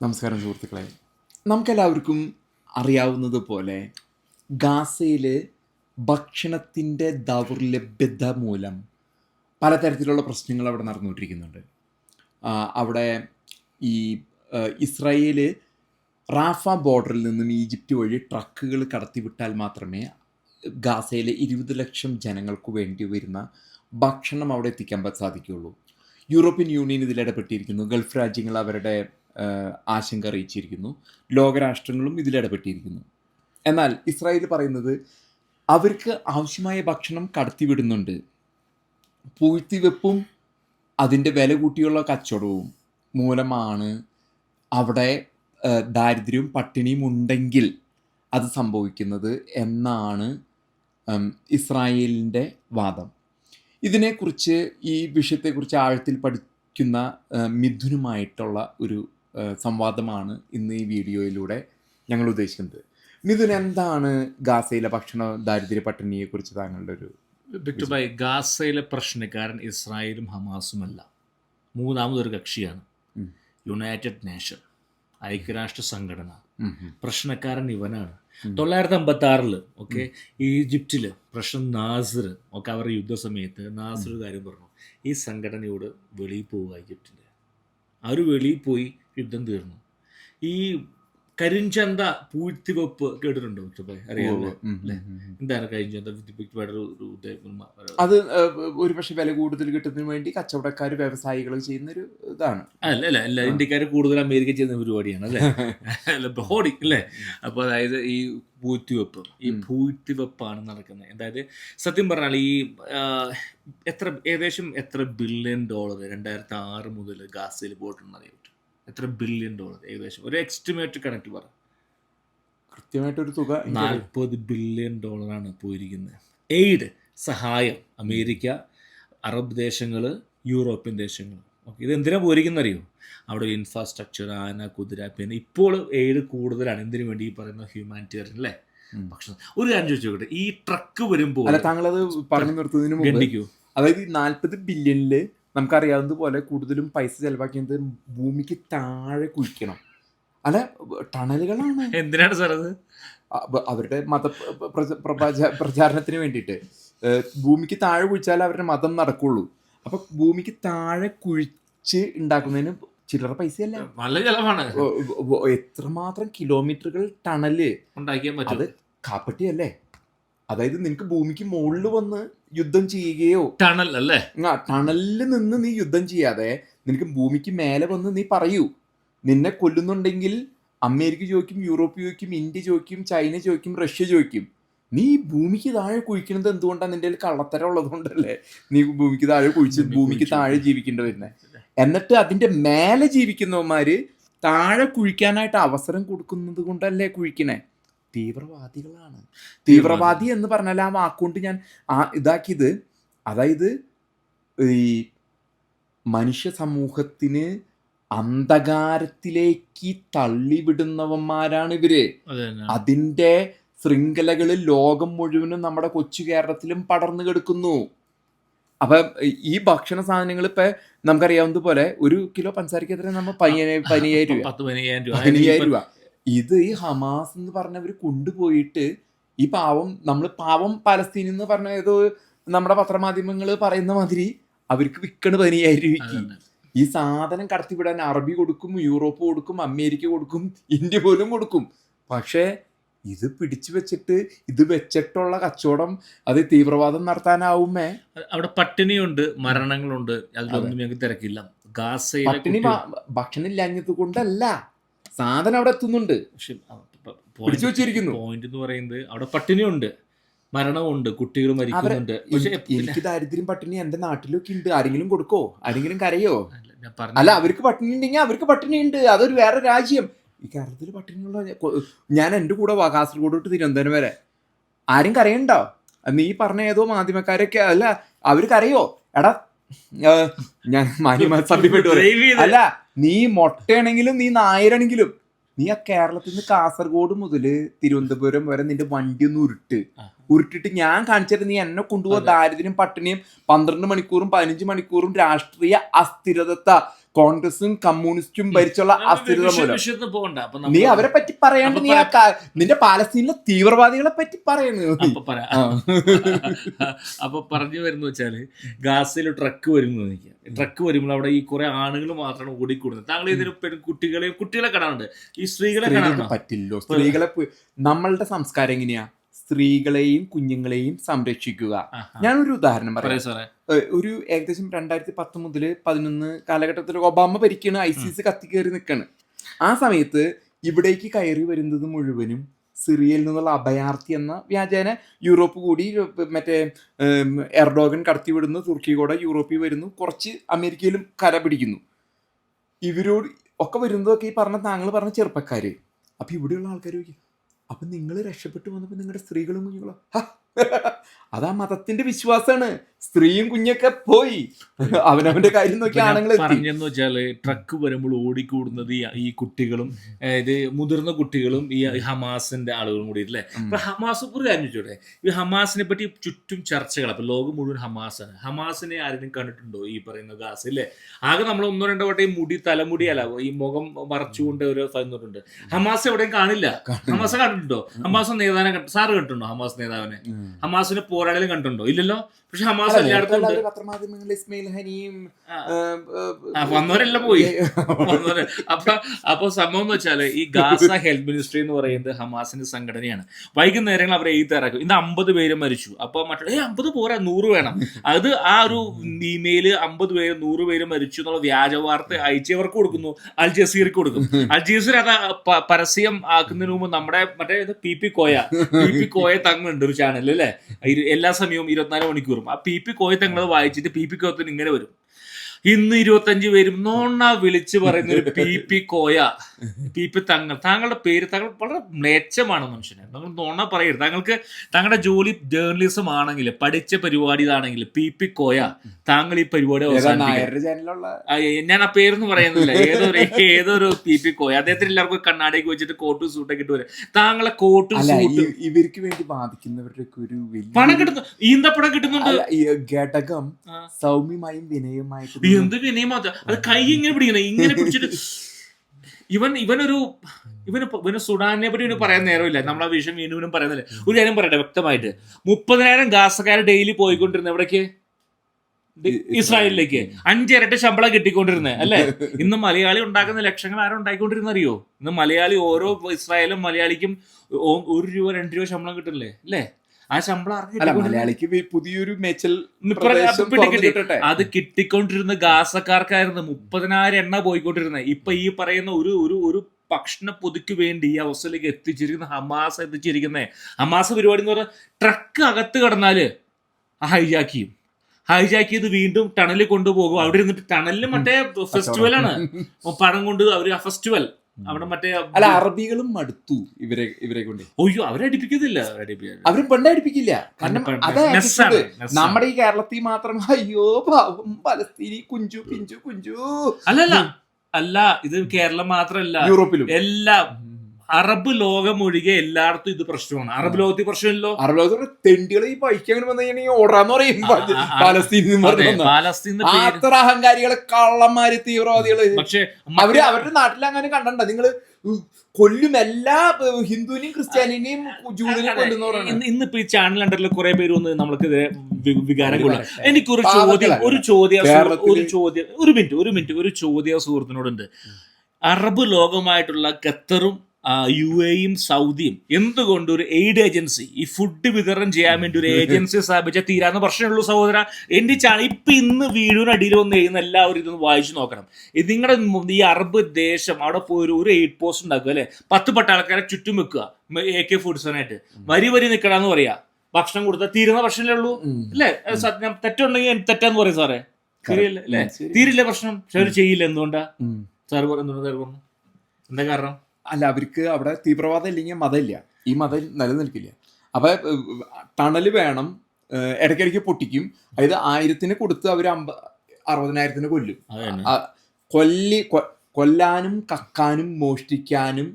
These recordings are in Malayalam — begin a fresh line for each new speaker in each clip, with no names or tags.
നമസ്കാരം സുഹൃത്തുക്കളെ. നമുക്കെല്ലാവർക്കും അറിയാവുന്നത് പോലെ ഗാസയിൽ ഭക്ഷണത്തിന്റെ ദൗർലഭ്യത മൂലം പലതരത്തിലുള്ള പ്രശ്നങ്ങൾ അവിടെ നടന്നുകൊണ്ടിരിക്കുന്നുണ്ട്. അവിടെ ഈ ഇസ്രായേൽ റാഫ ബോർഡറിൽ നിന്നും ഈജിപ്റ്റ് വഴി ട്രക്കുകൾ കടത്തിവിട്ടാൽ മാത്രമേ ഗാസയിലെ ഇരുപത് ലക്ഷം ജനങ്ങൾക്ക് വേണ്ടി വരുന്ന ഭക്ഷണം അവിടെ എത്തിക്കാൻ സാധിക്കുകയുള്ളൂ. യൂറോപ്യൻ യൂണിയൻ ഇതിൽ ഇടപെട്ടിരിക്കുന്നു. ഗൾഫ് രാജ്യങ്ങൾ അവരുടെ ആശങ്ക അറിയിച്ചിരിക്കുന്നു. ലോകരാഷ്ട്രങ്ങളും ഇതിൽ ഇടപെട്ടിരിക്കുന്നു. എന്നാൽ ഇസ്രായേൽ പറയുന്നത് അവർക്ക് ആവശ്യമായ ഭക്ഷണം കടത്തിവിടുന്നുണ്ട്. പൂഴ്ത്തിവെപ്പും അതിന്റെ വില കൂട്ടിയുള്ള കച്ചവടവും മൂലമാണ് അവിടെ ദാരിദ്ര്യവും പട്ടിണിയും ഉണ്ടെങ്കിൽ അത് സംഭവിക്കുന്നത് എന്നാണ് ഇസ്രായേലിന്റെ വാദം. ഇതിനെക്കുറിച്ച് ഈ വിഷയത്തെക്കുറിച്ച് ആഴത്തിൽ പഠിക്കുന്ന മിഥുനുമായിട്ടുള്ള ഒരു സംവാദമാണ് ഇന്ന് ഈ വീഡിയോയിലൂടെ ഞങ്ങൾ ഉദ്ദേശിക്കുന്നത്. മിഥുൻ എന്താണ് ഗാസയിലെ ഭക്ഷണ ദാരിദ്ര്യ പട്ടിണിയെക്കുറിച്ച് താങ്കളുടെ ഒരു
വിക്ടർ ഭായ് ഗാസയിലെ പ്രശ്നക്കാരൻ ഇസ്രായേലും ഹമാസുമല്ല മൂന്നാമതൊരു കക്ഷിയാണ്. യുണൈറ്റഡ് നേഷൻ ഐക്യരാഷ്ട്ര സംഘടന. പ്രശ്നക്കാരൻ ഇവനാണ്. തൊള്ളായിരത്തി അമ്പത്തി ആറിൽ ഓക്കെ ഈജിപ്തിൽ പ്രശ്നം നാസിർ ഒക്കെ അവരുടെ യുദ്ധസമയത്ത് നാസിർ കാര്യം പറഞ്ഞു. ഈ സംഘടനയോട് വെളിയിൽ പോവുക ഈജിപ്തിന്റെ. അവർ വെളിയിൽ പോയി യുദ്ധം തീർന്നു. ഈ കരിഞ്ചന്ത പൂഴ്ത്തിവെപ്പ് കേട്ടിട്ടുണ്ടോ അറിയാമല്ലോ? അല്ലേ?
ഉം.
എന്താണ് കരിഞ്ചന്ത
അത് ഒരു പക്ഷെ വില കൂടുതൽ കിട്ടുന്നതിന് വേണ്ടി കച്ചവടക്കാർ വ്യവസായികൾ ചെയ്യുന്ന ഒരു ഇതാണ്.
അല്ല അല്ല അല്ല ഇന്ത്യക്കാർ കൂടുതൽ അമേരിക്ക ചെയ്യുന്ന പരിപാടിയാണ് അല്ലേ? അല്ല ഹോഡി അല്ലേ? അപ്പോൾ അതായത് ഈ പൂഴ്ത്തിവെപ്പ് ഈ. പൂഴ്ത്തിവെപ്പാണ് നടക്കുന്നത്. അതായത് സത്യം പറഞ്ഞാൽ ഈ എത്ര ഏകദേശം എത്ര ബില്യൺ ഡോളർ രണ്ടായിരത്തി ആറ് മുതൽ ഗാസയിൽ പോയിട്ടുണ്ടെന്ന് പറ്റും. എത്ര ബില്യൺ ഡോളർ ഏകദേശം ഒരു എക്സ്റ്റിമേറ്റ് കണക്ട് പറ.
കൃത്യമായിട്ടൊരു തുക എനിക്കറിയാം.
നാൽപ്പത് ബില്യൺ ഡോളറാണ് പോയിരിക്കുന്നത്. എയ്ഡ് സഹായം അമേരിക്ക അറബ് ദേശങ്ങൾ യൂറോപ്യൻ ദേശങ്ങൾ ഓക്കെ ഇത് എന്തിനാണ് പോയിരിക്കുന്ന അറിയോ? അവിടെ ഇൻഫ്രാസ്ട്രക്ചർ ആന കുതിര പിന്നെ ഇപ്പോൾ എയ്ഡ് കൂടുതലാണ്. എന്തിനു വേണ്ടി ഈ പറയുന്ന ഹ്യൂമാനിറ്റേറിയൻ അല്ലേ. ഭക്ഷണം. ഒരു കാര്യം ചോദിച്ചു നോക്കട്ടെ. ഈ ട്രക്ക് വരുമ്പോൾ
അല്ല താങ്കളത് പറഞ്ഞു നിർത്തുന്നതിന് അതായത് ഈ നാൽപ്പത് ബില്യണിൽ നമുക്കറിയാവുന്നത് പോലെ കൂടുതലും പൈസ ചെലവാക്കിയത് ഭൂമിക്ക് താഴെ കുഴിക്കണം. അല്ല ടണലുകളാണ്.
എന്തിനാണ് സാർ അത്?
അവരുടെ മത പ്ര- പ്രചാ- പ്രചാരണത്തിന് വേണ്ടിയിട്ട്. ഭൂമിക്ക് താഴെ കുഴിച്ചാൽ അവരുടെ മതം നടക്കുള്ളൂ. അപ്പൊ ഭൂമിക്ക് താഴെ കുഴിച്ച് ഉണ്ടാക്കുന്നതിന് ചില്ലറ പൈസയല്ല?
നല്ല ചെലവാണ്.
എത്രമാത്രം കിലോമീറ്ററുകൾ ടണൽ
ഉണ്ടാക്കിയാൽ
അത് കാപ്പട്ടിയല്ലേ? അതായത് നിനക്ക് ഭൂമിക്ക് മുകളിൽ വന്ന് യുദ്ധം ചെയ്യുകയോ
ടണൽ അല്ലേ?
ആ ടണലിൽ നിന്ന് നീ യുദ്ധം ചെയ്യാതെ നിനക്ക് ഭൂമിക്ക് മേലെ വന്ന് നീ പറയൂ. നിന്നെ കൊല്ലുന്നുണ്ടെങ്കിൽ അമേരിക്ക ചോദിക്കും യൂറോപ്പ് ചോദിക്കും ഇന്ത്യ ചോദിക്കും ചൈന ചോദിക്കും റഷ്യ ചോദിക്കും. നീ ഭൂമിക്ക് താഴെ കുഴിക്കുന്നത് എന്തുകൊണ്ടാണ് നിന്റെ കള്ളത്തരം ഉള്ളത് കൊണ്ടല്ലേ നീ ഭൂമിക്ക് താഴെ കുഴിച്ച് ഭൂമിക്ക് താഴെ ജീവിക്കേണ്ടി വരുന്നത് എന്നിട്ട് അതിന്റെ മേലെ ജീവിക്കുന്നവന്മാര് താഴെ കുഴിക്കാനായിട്ട് അവസരം കൊടുക്കുന്നത് കൊണ്ടല്ലേ കുഴിക്കണേ? തീവ്രവാദികളാണ്. തീവ്രവാദി. എന്ന് പറഞ്ഞാൽ ആ വാക്കുകൊണ്ട് ഞാൻ ആ ഇതാക്കിയത് അതായത് ഈ മനുഷ്യ സമൂഹത്തിന് അന്ധകാരത്തിലേക്ക് തള്ളിവിടുന്നവന്മാരാണ്
ഇവർ.
അതിന്റെ ശൃംഖലകളിൽ ലോകം മുഴുവനും നമ്മുടെ കൊച്ചു കേരളത്തിലും പടർന്നു കിടക്കുന്നു. അപ്പൊ ഈ ഭക്ഷണ സാധനങ്ങൾ ഇപ്പൊ നമുക്കറിയാവുന്നതുപോലെ ഒരു കിലോ പഞ്ചസാരക്ക് എത്ര നമ്മൾ പതിനയ്യായിരം രൂപ.
പതിനയ്യായിരം രൂപ.
ഇത് ഈ ഹമാസ് എന്ന് പറഞ്ഞവർ കൊണ്ടുപോയിട്ട് ഈ പാവം നമ്മൾ പാവം പലസ്തീൻ എന്ന് പറഞ്ഞ ഏതോ നമ്മുടെ പത്രമാധ്യമങ്ങൾ പറയുന്ന മാതിരി അവർക്ക് വിൽക്കണ പതിനയ്യായിരം രൂപയ്ക്ക് ഈ സാധനം കടത്തിവിടാൻ അറബി കൊടുക്കും യൂറോപ്പ് കൊടുക്കും അമേരിക്ക കൊടുക്കും ഇന്ത്യ പോലും കൊടുക്കും. പക്ഷേ ഇത് പിടിച്ചു വെച്ചിട്ട് ഇത് വെച്ചിട്ടുള്ള കച്ചവടം അത് തീവ്രവാദം നടത്താനാവുമേ?
അവിടെ പട്ടിണിയുണ്ട് മരണങ്ങളുണ്ട്. അതിലൊന്നും ഞങ്ങൾക്ക് തിരക്കില്ല. ഗാസയിലെ
ഭക്ഷണം ഇല്ലാഞ്ഞത് കൊണ്ടല്ല. സാധനം അവിടെ എത്തുന്നുണ്ട്.
പക്ഷെ
പിടിച്ചു വെച്ചിരിക്കുന്നു.
പോയിന്റ് എന്ന് പറയുന്നത് അവിടെ പട്ടിണിയുണ്ട്. മരണമുണ്ട് കുട്ടികൾ മരിക്കുന്നുണ്ട്. പക്ഷെ
എനിക്ക് ദാരിദ്ര്യം പട്ടിണി എന്റെ നാട്ടിലൊക്കെ ഉണ്ട്. ആരെങ്കിലും കൊടുക്കോ? ആരെങ്കിലും കരയോ?
അല്ല,
അവർക്ക് പട്ടിണി ഉണ്ടെങ്കിൽ അവർക്ക് പട്ടിണി ഉണ്ട്. അതൊരു വേറെ രാജ്യം. ഈ കേരളത്തിൽ പട്ടിണിയുള്ള ഞാൻ എന്റെ കൂടെ വാ കാസർഗോഡ് തൊട്ട് തിരുവനന്തപുരം വരെ. ആരും കരയണ്ടോ. നീ പറഞ്ഞ ഏതോ മാധ്യമക്കാരൊക്കെ അല്ല അവർ കരയോ? എടാ ഞാൻ മാന്യമായി അല്ല നീ മൊട്ടയാണെങ്കിലും നീ നായരാണെങ്കിലും നീ ആ കേരളത്തിൽ നിന്ന് കാസർഗോഡ് മുതൽ തിരുവനന്തപുരം വരെ നിന്റെ വണ്ടി ഒന്ന് ഉരുട്ട്. ഉരുട്ടിട്ട് ഞാൻ കാണിച്ചിട്ട് നീ എന്നെ കൊണ്ടുപോകാൻ ദാരിദ്ര്യം പട്ടിണിയും പന്ത്രണ്ട് മണിക്കൂറും പതിനഞ്ച് മണിക്കൂറും രാഷ്ട്രീയ അസ്ഥിരത കോൺഗ്രസും കമ്മ്യൂണിസ്റ്റും ഭരിച്ചുള്ള അസ്ഥിരത മൂലം. നീ അവരെ പറ്റി പറയാണ്ട് നീ ആ നിന്റെ പാലസ്തീനിലെ തീവ്രവാദികളെ പറ്റി പറയുന്നു.
അപ്പൊ പറഞ്ഞു വരുന്ന വെച്ചാൽ ഗാസയിൽ ട്രക്ക് വരുന്നു ട്രക്ക് വരുമ്പോൾ അവിടെ ഈ കുറെ ആണുങ്ങൾ മാത്രമാണ് ഓടിക്കൂടുന്നത്. താങ്കൾ ഇതിന് പെൺകുട്ടികളെയും കുട്ടികളെ കാണാറുണ്ട് ഈ സ്ത്രീകളെ കാണാൻ
പറ്റില്ലോ. സ്ത്രീകളെ നമ്മളുടെ സംസ്കാരം എങ്ങനെയാ? സ്ത്രീകളെയും കുഞ്ഞുങ്ങളെയും സംരക്ഷിക്കുക. ഞാനൊരു ഉദാഹരണം പറയാം. ഒരു ഏകദേശം രണ്ടായിരത്തി പത്ത് മുതൽ പതിനൊന്ന് കാലഘട്ടത്തിൽ ഒബാമ ഭരിക്കണ ഐ സി സി കത്തി കയറി നിൽക്കാണ് ആ സമയത്ത് ഇവിടേക്ക് കയറി വരുന്നത് മുഴുവനും സിറിയയിൽ നിന്നുള്ള അഭയാർത്ഥി എന്ന വ്യാജേന യൂറോപ്പ് കൂടി മറ്റേ എർഡോഗൻ കടത്തിവിടുന്നു തുർക്കി കൂടെ യൂറോപ്പിൽ വരുന്നു കുറച്ച് അമേരിക്കയിലും കര പിടിക്കുന്നു. ഇവരോട് ഒക്കെ വരുന്നതൊക്കെ ഈ പറഞ്ഞ താങ്കൾ പറഞ്ഞ ചെറുപ്പക്കാര്. അപ്പൊ ഇവിടെയുള്ള ആൾക്കാർ അപ്പൊ നിങ്ങൾ രക്ഷപ്പെട്ടു വന്നപ്പോൾ നിങ്ങളുടെ സ്ത്രീകളും കുഞ്ഞുങ്ങളോ. ഹ! ആ മതത്തിന്റെ വിശ്വാസമാണ് സ്ത്രീയും കുഞ്ഞൊക്കെ പോയി. അവനവന്റെ കാര്യം നോക്കി ആണുങ്ങൾ
പറഞ്ഞെന്ന് വെച്ചാൽ ട്രക്ക് വരുമ്പോൾ ഓടിക്കൂടുന്നത് ഈ- കുട്ടികളും ഇത് മുതിർന്ന കുട്ടികളും ഈ ഹമാസിന്റെ ആളുകളും കൂടി അല്ലേ. അപ്പൊ ഹമാസ് ഒരു കാര്യം ചോദിച്ചോട്ടെ? ഈ ഹമാസിനെ പറ്റി ചുറ്റും ചർച്ചകൾ അപ്പൊ ലോകം മുഴുവൻ ഹമാസാണ്. ഹമാസിനെ ആരെങ്കിലും കണ്ടിട്ടുണ്ടോ ഈ പറയുന്ന ഗാസ് അല്ലേ ആകെ നമ്മൾ ഒന്നോ രണ്ടോ വട്ടം ഈ മുടി തലമുടി അല്ല ഈ മുഖം മറച്ചുകൊണ്ട് ഒരു തന്നിട്ടുണ്ട്. ഹമാസ് എവിടെയും കാണില്ല. ഹമാസ് കണ്ടിട്ടുണ്ടോ? ഹമാസ് നേതാവിനെ സാറ് കണ്ടിട്ടുണ്ടോ ഹമാസ് നേതാവിനെ?
ഉം.
ഹമാസിനെ പോരാളികൾ കണ്ടിട്ടുണ്ടോ? ഇല്ലല്ലോ. പക്ഷെ ഹമാസ് എല്ലായിടത്തും
പത്രമാധ്യമങ്ങളിൽ ഇസ്മയിൽ ഹനിയും
വന്നവരെല്ലാം പോയി. വന്നവര്. അപ്പൊ അപ്പൊ സംഭവം എന്ന് വെച്ചാൽ ഈ ഗാസ ഹെൽത്ത് മിനിസ്ട്രി എന്ന് പറയുന്നത് ഹമാസിന്റെ സംഘടനയാണ്. വൈകുന്നേരങ്ങൾ അവരെ എഴുതി ഇറക്കും ഇന്ന് അമ്പത് പേര് മരിച്ചു. അപ്പൊ മറ്റേ ഏ അമ്പത് പോരാ നൂറ് വേണം. അത് ആ ഒരു ഇമെയിൽ അമ്പത് പേര് നൂറ് പേര് മരിച്ചു എന്നുള്ള വ്യാജ വാർത്ത അയച്ചവർക്ക് കൊടുക്കുന്നു. അൽ ജസീർക്ക് കൊടുക്കും. അൽ ജസീർ അത് പരസ്യം ആക്കുന്നതിന് മുമ്പ് നമ്മുടെ മറ്റേ P P Koya P P Koya തങ്ങുണ്ട് ഒരു ചാനൽ അല്ലേ? എല്ലാ സമയവും ഇരുപത്തിനാല് മണിക്കൂറും. ആ പി പി കോയ തങ്ങൾ വായിച്ചിട്ട് പി പി കോയത്തിന് ഇങ്ങനെ വരും. ഇന്ന് ഇരുപത്തഞ്ച് പേരും നോണ വിളിച്ചു പറയുന്ന ഒരു P P Koya. P P Thangal താങ്കളുടെ പേര് താങ്കൾ വളരെ മ്ലേച്ഛമാണ് മനുഷ്യനെ. നിങ്ങൾ നോണ പറയരുത്. താങ്കൾക്ക് താങ്കളുടെ ജോലി ജേർണലിസം ആണെങ്കിൽ പഠിച്ച പരിപാടി ഇതാണെങ്കിൽ പി പി കോയ താങ്കൾ ഈ പരിപാടി ഞാൻ ആ പേരൊന്നും പറയുന്നില്ല. ഏതൊരു ഏതൊരു പി പി കോയ അദ്ദേഹത്തിന് എല്ലാവർക്കും കണ്ണാടിയൊക്കെ വെച്ചിട്ട് കോട്ടും സൂട്ടൊക്കെ ഇട്ട് വരും. താങ്കളെ കോട്ടും സൂട്ട്
ഇവർക്ക് വേണ്ടി ബാധിക്കുന്നവരുടെ ഒരു
പണം കിട്ടുന്നു. ഈന്തപ്പണം കിട്ടുന്നുണ്ട്.
ഘടകം. സൗമ്യമായും വിനയമായിട്ട്
എന്ത് വിനയമാ അത്? അത് കൈ ഇങ്ങനെ പിടിക്കുന്നു. ഇങ്ങനെ പിടിച്ചിട്ട് ഇവൻ ഇവനൊരു ഇവന് ഇവന് സുഡാനെ പറ്റി ഇവന് പറയാൻ നേരമില്ല. നമ്മളെ വിഷയം വീണ്ടും പറയുന്നില്ല. ഒരു കാര്യം പറയട്ടെ വ്യക്തമായിട്ട്. മുപ്പതിനായിരം ഗാസക്കാർ ഡെയിലി പോയിക്കൊണ്ടിരുന്നത് എവിടേക്ക്? ഇസ്രായേലിലേക്ക്. അഞ്ചിരട്ടി ശമ്പളം കിട്ടിക്കൊണ്ടിരുന്നത് അല്ലെ? ഇന്ന് മലയാളി ഉണ്ടാക്കുന്ന ലക്ഷങ്ങൾ ആരും ഉണ്ടായിക്കൊണ്ടിരുന്ന അറിയോ? ഇന്ന് മലയാളി ഓരോ ഇസ്രായേലും മലയാളിക്കും ഒരു രൂപ രണ്ട് രൂപ ശമ്പളം കിട്ടില്ലേ അല്ലേ? ആ ശമ്പളം
അല്ല? മലയാളിക്ക് പുതിയൊരു മേച്ചൽ
അത് കിട്ടിക്കൊണ്ടിരുന്ന ഗാസക്കാർക്കായിരുന്നു മുപ്പതിനായിരം എണ്ണ പോയിക്കൊണ്ടിരുന്നത്. ഇപ്പൊ ഈ പറയുന്ന ഒരു ഒരു ഒരു ഭക്ഷണ പൊതിക്ക് വേണ്ടി ഈ അവസ്ഥയിലേക്ക് എത്തിച്ചിരിക്കുന്ന ഹമാസ് എത്തിച്ചിരിക്കുന്നേ. ഹമാസ് പരിപാടി എന്ന് പറഞ്ഞാൽ ട്രക്ക് അകത്ത് കടന്നാൽ ഹൈജാക്ക് ഹൈജാക്കി ഇത് ചെയ്ത് വീണ്ടും ടണലിൽ കൊണ്ടുപോകും. അവിടെ ഇരുന്നിട്ട് ടണലിൽ മറ്റേ ഫെസ്റ്റിവൽ ആണ് പണം കൊണ്ട് അവർ ആ ഫെസ്റ്റിവൽ അവിടെ മറ്റേ
അല്ല അറബികളും മടുത്തു ഇവരെ ഇവരെ കൊണ്ട്.
ഒയ്യോ അവരെ അടിപ്പിക്കത്തില്ല അവരെ
പെണ്ണടിപ്പിക്കില്ല കാരണം അതാ. നമ്മുടെ ഈ കേരളത്തിൽ മാത്രം. അയ്യോ പാവം പലസ്തീനി കുഞ്ചു പിഞ്ചു കുഞ്ചു.
അല്ലല്ല. അല്ല ഇത് കേരളം മാത്രമല്ല
യൂറോപ്പിലും.
എല്ലാം അറബ് ലോകം ഒഴികെ എല്ലായിടത്തും ഇത് പ്രശ്നമാണ്. അറബ് ലോകത്തിൽ പ്രശ്നമില്ലല്ലോ?
ലോകത്തിൽ തെണ്ടികളെ ഈ ബൈക്ക് അങ്ങനെ വന്നു കഴിഞ്ഞാൽ ഓടാന്ന് പറയും. പാലസ്തീനിൽ
പാലസ്തീൻ
അത്ര അഹങ്കാരികളെ കള്ളന്മാര് തീവ്രവാദികൾ.
പക്ഷെ
അവർ അവരുടെ നാട്ടിൽ അങ്ങനെ കണ്ടണ്ട. നിങ്ങൾ കൊല്ലും എല്ലാ ഹിന്ദുവിനെയും ക്രിസ്ത്യാനിനെയും ജൂതിനെയും കൊല്ലുന്നവരാണ്.
ഇന്ന് ഇന്നിപ്പോ ഈ ചാനൽ അണ്ടറിൽ കുറെ പേര് വന്ന് നമ്മൾക്ക് വികാരം കൊള്ളും എനിക്കൊരു ചോദ്യം ഒരു ചോദ്യം ഒരു ചോദ്യം ഒരു മിനിറ്റ് ഒരു മിനിറ്റ് ഒരു ചോദ്യ സുഹൃത്തിനോടുണ്ട്. അറബ് ലോകമായിട്ടുള്ള ഖത്തറും യു എയും സൗദിയും. എന്തുകൊണ്ട് ഒരു എയ്ഡ് ഏജൻസി ഈ ഫുഡ് വിതരണം ചെയ്യാൻ വേണ്ടി ഒരു ഏജൻസി സ്ഥാപിച്ച തീരാന്ന് പ്രശ്നമുള്ളൂ സഹോദര. എന്റെ ചാനൽ ഇപ്പൊ ഇന്ന് വീഡിയോന് അടിയിൽ വന്ന് എഴുതുന്ന എല്ലാവരും ഇതൊന്ന് വായിച്ചു നോക്കണം. ഇത് നിങ്ങളുടെ ഈ അറബ് ദേശം അവിടെ പോയി ഒരു- എയ്ഡ് പോസ്റ്റ് ഉണ്ടാക്കുക അല്ലെ? പത്ത് പട്ട ആൾക്കാരെ ചുറ്റും വെക്കുക എ കെ ഫുഡ്സിനായിട്ട് വരി വരി നിൽക്കണമെന്ന് പറയാ. ഭക്ഷണം കൊടുത്താൽ തീരുന്ന പ്രശ്നമല്ലേ ഉള്ളൂ അല്ലേ? തെറ്റുണ്ടെങ്കിൽ തെറ്റാന്ന് പറയും സാറേ. അല്ലേ? തീരില്ല പ്രശ്നം പക്ഷെ അവർ ചെയ്യില്ല എന്തുകൊണ്ടാ? സാർ പറഞ്ഞു എന്തുകൊണ്ട് പറഞ്ഞു എന്താ കാരണം?
അല്ല അവർക്ക് അവിടെ തീവ്രവാദം ഇല്ലെങ്കിൽ മതമില്ല. ഈ മതം നിലനിൽക്കില്ല. അപ്പൊ ടണൽ ടണൽ വേണം ഇടയ്ക്കിടയ്ക്ക് പൊട്ടിക്കും. അതായത് ആയിരത്തിന് കൊടുത്ത് അവർ അമ്പ അറുപതിനായിരത്തിന് കൊല്ലും. കൊല്ലി കൊല്ലാനും കക്കാനും മോഷ്ടിക്കാനും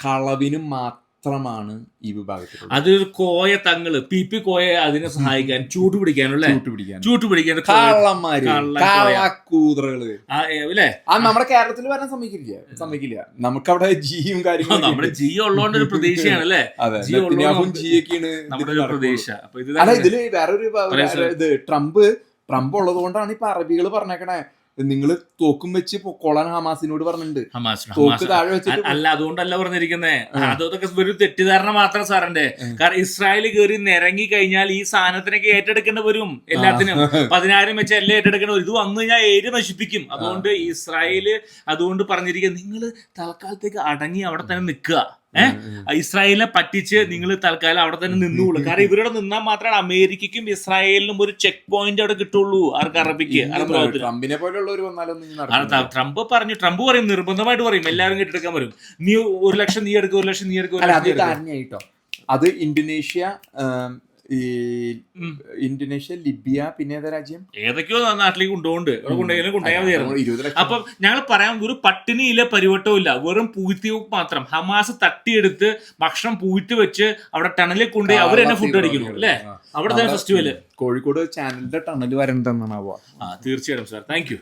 കളവിനും മാത്രം മാത്രമാണ് ഈ വിഭാഗത്തിൽ
അതൊരു കോയ തങ്ങൾ പി പി കോയ അതിനെ സഹായിക്കാൻ ചൂട് പിടിക്കാനുള്ള
ചൂട്ടുപിടിക്കാൻ
ചൂട്ട് പിടിക്കാൻ
കള്ളന്മാര്. കള്ളക്കൂതറകൾ. നമ്മുടെ കേരളത്തിൽ വരാൻ സമ്മതിക്കില്ല. സമ്മതിക്കില്ല. നമുക്കവിടെ ജിയും കാര്യങ്ങളും
നമ്മുടെ ജി ഉള്ളതുകൊണ്ട് ഒരു പ്രതീക്ഷയാണ് അല്ലേ?
ജിയൊക്കെയാണ്
നമ്മുടെ ഒരു. പ്രതീക്ഷ. അപ്പൊ ഇത്
ഇതിൽ വേറൊരു ഇത് ട്രംപ് ട്രംപ് ഉള്ളത് കൊണ്ടാണ് ഇപ്പൊ അറബികൾ പറഞ്ഞേക്കണേ. നിങ്ങൾ തോക്കും വെച്ച് പൊക്കോളാൻ ഹമാസിനോട് പറഞ്ഞിട്ടുണ്ട്. തോക്ക് താഴെ വെച്ചിട്ട്
അല്ല അതുകൊണ്ടല്ല പറഞ്ഞിരിക്കുന്നേ. അതൊക്കെ ഒരു തെറ്റിദ്ധാരണ മാത്രം സാറിന്റെ. കാരണം ഇസ്രായേൽ കയറി നിരങ്ങി കഴിഞ്ഞാൽ ഈ സാധനത്തിനൊക്കെ ഏറ്റെടുക്കേണ്ടി വരും എല്ലാത്തിനും. പതിനായിരം വെച്ച് എല്ലാം ഏറ്റെടുക്കേണ്ടി വരും. ഇത് വന്നു കഴിഞ്ഞാൽ ഏര് നശിപ്പിക്കും. അതുകൊണ്ട് ഇസ്രായേൽ അതുകൊണ്ട് പറഞ്ഞിരിക്കുക നിങ്ങൾ തൽക്കാലത്തേക്ക് അടങ്ങി അവിടെ തന്നെ നിൽക്കുക. ഏഹ് ഇസ്രായേലിനെ പറ്റിച്ച് നിങ്ങൾ തൽക്കാലം അവിടെ തന്നെ നിന്നുള്ളൂ കാരണം ഇവരുടെ നിന്നാൽ മാത്രമാണ് അമേരിക്കയ്ക്കും ഇസ്രായേലിനും ഒരു ചെക്ക് പോയിന്റ് അവിടെ കിട്ടുള്ളൂ. ആർക്ക് അറബിക്ക് അറബ് ട്രംപ് പറഞ്ഞു ട്രംപ് പറയും നിർബന്ധമായിട്ട് പറയും എല്ലാവരും കെട്ടിടക്കാൻ വരും. നീ ഒരു ലക്ഷം നീ എടുക്കുക ഒരു ലക്ഷം നീ എടുക്കുക
അത് ഇന്തോനേഷ്യ ഈ ഇന്തോനേഷ്യ ലിബിയ പിന്നെ ഏതാ രാജ്യം?
ഏതൊക്കെയോ നാട്ടിലേക്ക് കൊണ്ടുപോകുന്നുണ്ട്. കൊണ്ടെങ്കിലും കൊണ്ടുപോയാൽ അപ്പം ഞങ്ങൾ പറയാം ഒരു പട്ടിണിയില്ല പരിവട്ടവും ഇല്ല. വെറും പൂഴ്ത്തിയും മാത്രം. ഹമാസ് തട്ടിയെടുത്ത് ഭക്ഷണം പൂഴ്ത്തി വെച്ച് അവിടെ ടണലിൽ കൊണ്ടുപോയി അവർ തന്നെ ഫുഡ് അടിക്കുന്നു അല്ലേ. അവിടെ തന്നെ ഫെസ്റ്റിവൽ
കോഴിക്കോട് ചാനലിന്റെ ടണൽ വരണ്ടെന്നാണ്
ആ തീർച്ചയായിട്ടും സാർ താങ്ക് യു